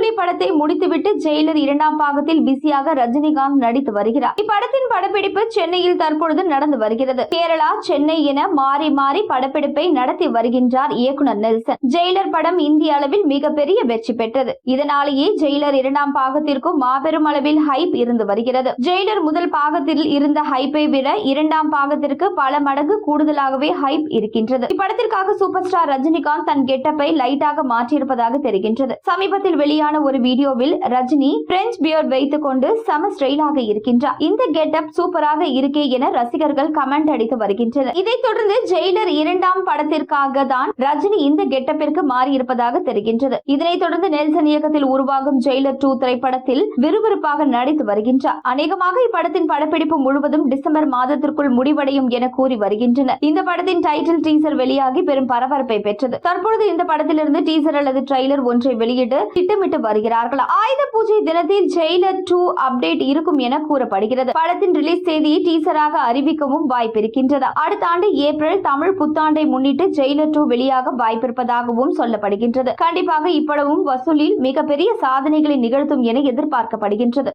புலி படத்தை முடித்துவிட்டு ஜெயிலர் இரண்டாம் பாகத்தில் பிஸியாக ரஜினிகாந்த் நடித்து வருகிறார். இப்படத்தின் படப்பிடிப்பு சென்னையில் தற்பொழுது நடந்து வருகிறது. கேரளா சென்னை என மாறி மாறி படப்பிடிப்பை நடத்தி வருகின்றார் இயக்குனர் நெல்சன். ஜெயிலர் படம் இந்திய அளவில் மிகப்பெரிய வெற்றி பெற்றது. இதனாலேயே ஜெயிலர் இரண்டாம் பாகத்திற்கும் மாபெரும் அளவில் ஹைப் இருந்து வருகிறது. ஜெயிலர் முதல் பாகத்தில் இருந்த ஹைப்பை விட இரண்டாம் பாகத்திற்கு பல மடங்கு கூடுதலாகவே ஹைப் இருக்கின்றது. இப்படத்திற்காக சூப்பர் ஸ்டார் ரஜினிகாந்த் தன் கெட்டப்பை லைட்டாக மாற்றியிருப்பதாக தெரிகின்றது. சமீபத்தில் வெளியான ஒரு வீடியோவில் ரஜினி பிரெஞ்ச் பியர்ட் வைத்துக் கொண்டு சம ஸ்டைலாக இருக்கின்றார். இந்த கெட்டப் சூப்பராக இருக்கே என ரசிகர்கள் கமெண்ட் அடித்து வருகின்றனர். இதைத் தொடர்ந்து ஜெயிலர் இரண்டாம் படத்திற்காக தான் ரஜினி இந்த கெட்டப்பிற்கு மாறியிருப்பதாக தெரிகின்றது. இதனைத் தொடர்ந்து நெல்சன் இயக்கத்தில் உருவாகும் ஜெயிலர் டூ திரைப்படத்தில் விறுவிறுப்பாக நடித்து வருகின்றார். அநேகமாக இப்படத்தின் படப்பிடிப்பு முழுவதும் டிசம்பர் மாதத்திற்குள் முடிவடையும் என கூறி வருகின்றனர். இந்த படத்தின் டைட்டில் டீசர் வெளியாகி பெரும் பரபரப்பை பெற்றது. தற்பொழுது இந்த படத்திலிருந்து டீசர் அல்லது ட்ரெய்லர் ஒன்றை வெளியிட்டு திட்டமிட்டு வருகிறார்கள். ஆயுத பூஜை தினத்தில் ஜெயிலர் டூ அப்டேட் இருக்கும் என கூறப்படுகிறது. படத்தின் ரிலீஸ் தேதியை டீசராக அறிவிக்கவும் வாய்ப்பிருக்கின்றது. அடுத்த ஆண்டு ஏப்ரல் தமிழ் புத்தாண்டை முன்னிட்டு ஜெயிலர் டூ வெளியாக வாய்ப்பிருப்பதாகவும் சொல்லப்படுகின்றது. கண்டிப்பாக இப்படமும் வசூலில் மிகப்பெரிய சாதனைகளை நிகழ்த்தும் என எதிர்பார்க்கப்படுகின்றது.